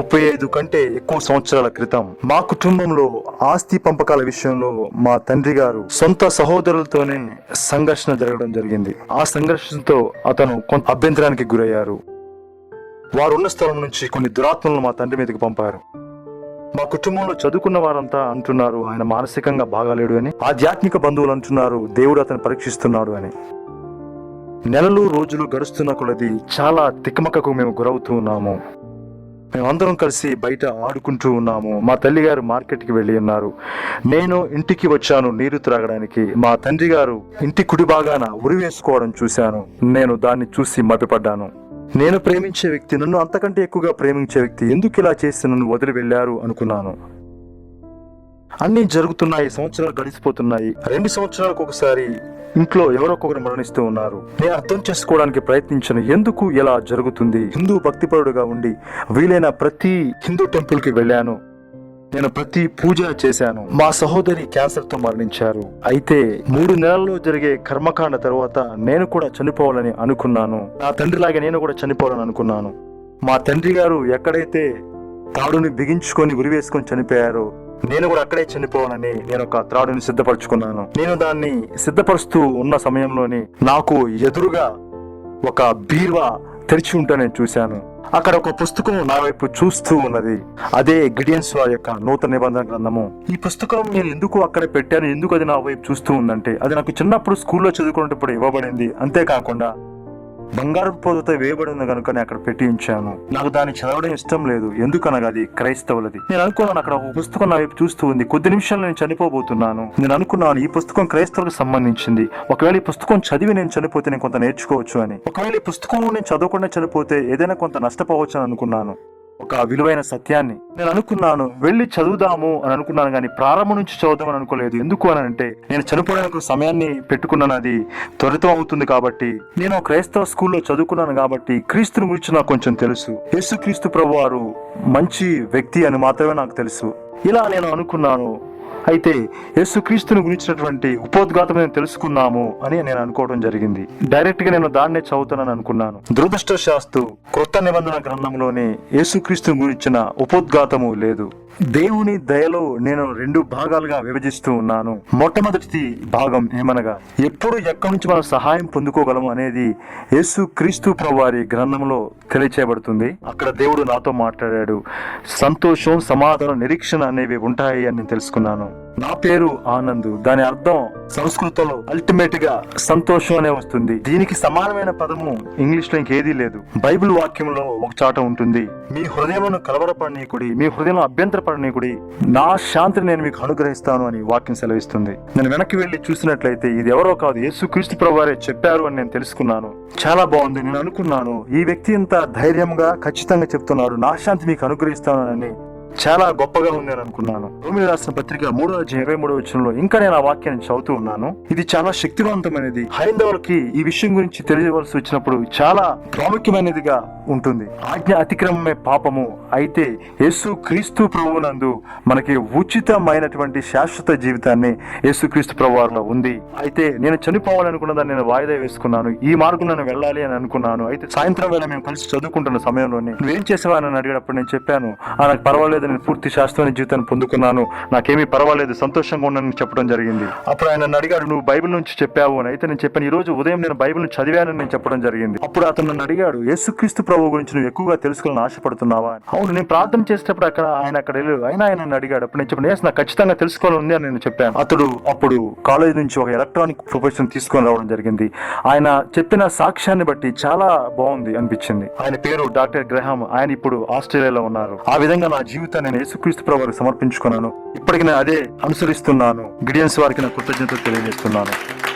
ముప్పై ఐదు కంటే ఎక్కువ సంవత్సరాల క్రితం మా కుటుంబంలో ఆస్తి పంపకాల విషయంలో మా తండ్రి గారు సొంత సహోదరులతోనే సంఘర్షణ జరగడం జరిగింది. ఆ సంఘర్షణతో అతను కొంత అభ్యంతరానికి గురయ్యారు. వారు ఉన్న స్థలం నుంచి కొన్ని దురాత్మలను మా తండ్రి మీదకి పంపారు. మా కుటుంబంలో చదువుకున్న వారంతా అంటున్నారు ఆయన మానసికంగా బాగాలేడు అని. ఆధ్యాత్మిక బంధువులు అంటున్నారు దేవుడు అతను పరీక్షిస్తున్నాడు అని. నెలలు రోజులు గడుస్తున్న కొలది చాలా తికమకకు మేము గురవుతూ ఉన్నాము. మేమందరం కలిసి బయట ఆడుకుంటూ ఉన్నాము. మా తల్లి గారు మార్కెట్కి వెళ్ళి ఉన్నారు. నేను ఇంటికి వచ్చాను నీరు త్రాగడానికి. మా తండ్రి గారు ఇంటి కుడి భాగాన ఉరి వేసుకోవడం చూశాను. నేను దాన్ని చూసి మభ్యపడ్డాను నేను ప్రేమించే వ్యక్తి నన్ను అంతకంటే ఎక్కువగా ప్రేమించే వ్యక్తి ఎందుకు ఇలా చేసి నన్ను వదిలి వెళ్ళారు అనుకున్నాను. అన్ని జరుగుతున్నాయి సంవత్సరాలు గడిచిపోతున్నాయి. రెండు సంవత్సరాలకు ఒకసారి ఇంట్లో ఎవరొకొకరు మరణిస్తూ ఉన్నారు. నేను అర్థం చేసుకోవడానికి ప్రయత్నించను. ఎందుకు ఇలా జరుగుతుంది? హిందూ భక్తిపరుడుగా ఉండి వీలైన ప్రతి హిందూ టెంపుల్కి వెళ్ళాను. నేను ప్రతి పూజ చేశాను. మా సహోదరి క్యాన్సర్తో మరణించారు. అయితే మూడు నెలల్లో జరిగే కర్మకాండ తర్వాత నేను కూడా చనిపోవాలని అనుకున్నాను. నా తండ్రిలాగే నేను కూడా చనిపోవాలని అనుకున్నాను. మా తండ్రి గారు ఎక్కడైతే తాడుని బిగించుకొని ఉరివేసుకొని చనిపోయారో నేను కూడా అక్కడే చనిపోవాలని నేను ఒక త్రాడుని సిద్ధపరచుకున్నాను. నేను దాన్ని సిద్ధపరుస్తూ ఉన్న సమయంలోని నాకు ఎదురుగా ఒక బీర్వా తెరిచి ఉంటే నేను చూశాను. అక్కడ ఒక పుస్తకం నా వైపు చూస్తూ ఉన్నది. అదే గిడియన్స్ వారి యొక్క నూతన నిబంధన గ్రంథము. ఈ పుస్తకం నేను ఎందుకు అక్కడ పెట్టాను? ఎందుకు అది నా వైపు చూస్తూ ఉందంటే అది నాకు చిన్నప్పుడు స్కూల్లో చదువుకునేటప్పుడు ఇవ్వబడింది. అంతేకాకుండా బంగారు పొదతో వేయబడింది కనుక నేను అక్కడ పెట్టి ఉంచాను నాకు దాన్ని చదవడం ఇష్టం లేదు. ఎందుకనగా అది క్రైస్తవులది. నేను అనుకున్నాను అక్కడ ఒక పుస్తకం నా వైపు చూస్తూ ఉంది. కొద్ది నిమిషాలు నేను చనిపోబోతున్నాను. నేను అనుకున్నాను ఈ పుస్తకం క్రైస్తవులకు సంబంధించింది. ఒకవేళ ఈ పుస్తకం చదివి నేను చనిపోతే నేను కొంత నేర్చుకోవచ్చు అని. ఒకవేళ ఈ పుస్తకం నేను చదవకుండా చనిపోతే ఏదైనా కొంత నష్టపోవచ్చు అని అనుకున్నాను. ఒక విలువైన సత్యాన్ని. నేను అనుకున్నాను వెళ్ళి చదువుదాము అని అనుకున్నాను కానీ ప్రారంభం నుంచి చదువుదామని అనుకోలేదు. ఎందుకు అని అంటే నేను చనిపోవడానికి ఒక సమయాన్ని పెట్టుకున్నాను అది త్వరితం అవుతుంది కాబట్టి. నేను క్రైస్తవ స్కూల్లో చదువుకున్నాను కాబట్టి క్రీస్తుని గురించి నాకు కొంచెం తెలుసు. యేసు క్రీస్తు ప్రభు వారు మంచి వ్యక్తి అని మాత్రమే నాకు తెలుసు. ఇలా నేను అనుకున్నాను. అయితే యేసుక్రీస్తుని గురించినటువంటి ఉపోద్ఘాతం నేను తెలుసుకున్నాము అని నేను అనుకోవడం జరిగింది. డైరెక్ట్గా నేను దాన్నే చదువుతానని అనుకున్నాను. దురదృష్టశాస్తు క్రొత్త నిబంధన గ్రంథంలోని యేసుక్రీస్తుని గురించిన ఉపోద్ఘాతము లేదు. దేవుని దయలో నేను రెండు భాగాలుగా విభజిస్తూ ఉన్నాను. మొట్టమొదటి భాగం ఏమనగా ఎప్పుడు ఎక్కడి నుంచి మనం సహాయం పొందుకోగలము అనేది యేసు క్రీస్తు ప్రవారి గ్రంథంలో తెలియచేయబడుతుంది. అక్కడ దేవుడు నాతో మాట్లాడాడు సంతోషం సమాధానం నిరీక్షణ అనేవి ఉంటాయి అని నేను తెలుసుకున్నాను. నా పేరు ఆనంద్. దాని అర్థం సంస్కృతంలో అల్టిమేట్గా సంతోషం అనే వస్తుంది. దీనికి సమానమైన పదము ఇంగ్లీష్లో ఇంకేదీ లేదు. బైబిల్ వాక్యంలో ఒక చాట ఉంటుంది. మీ హృదయమును కలవరపడనీకుడి మీ హృదయంలో అభ్యంతరపడనీకుడి నా శాంతిని నేను మీకు అనుగ్రహిస్తాను అని వాక్యం సెలవిస్తుంది. నేను వెనక్కి వెళ్ళి చూసినట్లయితే ఇది ఎవరో కాదు యేసు క్రీస్తు ప్రభువారే చెప్పారు అని నేను తెలుసుకున్నాను. చాలా బాగుంది నేను అనుకున్నాను. ఈ వ్యక్తి ఇంత ధైర్యంగా ఖచ్చితంగా చెప్తున్నాడు. నా శాంతి మీకు అనుగ్రహిస్తాను అని చాలా గొప్పగా ఉంది అని అనుకున్నాను రోమిలి రాసిన పత్రిక మూడో అధ్యాయం ఇరవై మూడో వచనంలో ఇంకా నేను ఆ వాక్యాన్ని చదువుతూ ఉన్నాను. ఇది చాలా శక్తివంతమైనది. హైందవులకి ఈ విషయం గురించి తెలియవలసి వచ్చినప్పుడు చాలా ప్రాముఖ్యమైనదిగా ఉంటుంది. ఆజ్ఞ అతిక్రమమే పాపము. అయితే యేసు క్రీస్తు ప్రభునందు మనకి ఉచితమైనటువంటి శాశ్వత జీవితాన్ని యేసు క్రీస్తు ప్రభువారిలో ఉంది. అయితే నేను చనిపోవాలనుకున్న దాన్ని నేను వాయిదా వేసుకున్నాను. ఈ మార్గం నేను వెళ్ళాలి అని అనుకున్నాను. అయితే సాయంత్రం వేళ మేము కలిసి చదువుకుంటున్న సమయంలోనే నువ్వేం చేసావా అని అడిగినప్పుడు నేను చెప్పాను. నాకు పర్వాలేదు నేను పూర్తి శాశ్వత జీవితాన్ని పొందుకున్నాను. నాకేమీ పర్వాలేదు సంతోషంగా ఉండని చెప్పడం జరిగింది. అప్పుడు ఆయన నన్ను అడిగాడు నువ్వు బైబిల్ నుంచి చెప్పావు అని. అయితే నేను చెప్పాను ఈ రోజు ఉదయం నేను బైబిల్ చదివానని నేను చెప్పడం జరిగింది. అప్పుడు అతను నన్ను అడిగాడు యేసుక్రీస్తు ప్రభు గురించి నువ్వు ఎక్కువగా తెలుసుకోవాలని ఆశపడుతున్నావా అవును నేను ప్రార్థన చేసేటప్పుడు అక్కడ ఆయన అక్కడ వెళ్ళి ఆయన ఆయన అడిగాడు. అప్పుడు నేను చెప్పాను నాకు ఖచ్చితంగా తెలుసుకోవాలని ఉంది అని నేను చెప్పాను. అతడు అప్పుడు కాలేజ్ నుంచి ఒక ఎలక్ట్రానిక్ ప్రొఫెషన్ తీసుకొని రావడం జరిగింది. ఆయన చెప్పిన సాక్ష్యాన్ని బట్టి చాలా బాగుంది అనిపించింది. ఆయన పేరు డాక్టర్ గ్రహం ఆయన ఇప్పుడు ఆస్ట్రేలియాలో ఉన్నారు. ఆ విధంగా నా జీవితాన్ని నేను యేసుక్రీస్తు ప్రభువుకి సమర్పించుకున్నాను. ఇప్పటికి నేను అదే అనుసరిస్తున్నాను. గిడియన్స్ వారికి నా కృతజ్ఞతలు తెలియజేస్తున్నాను.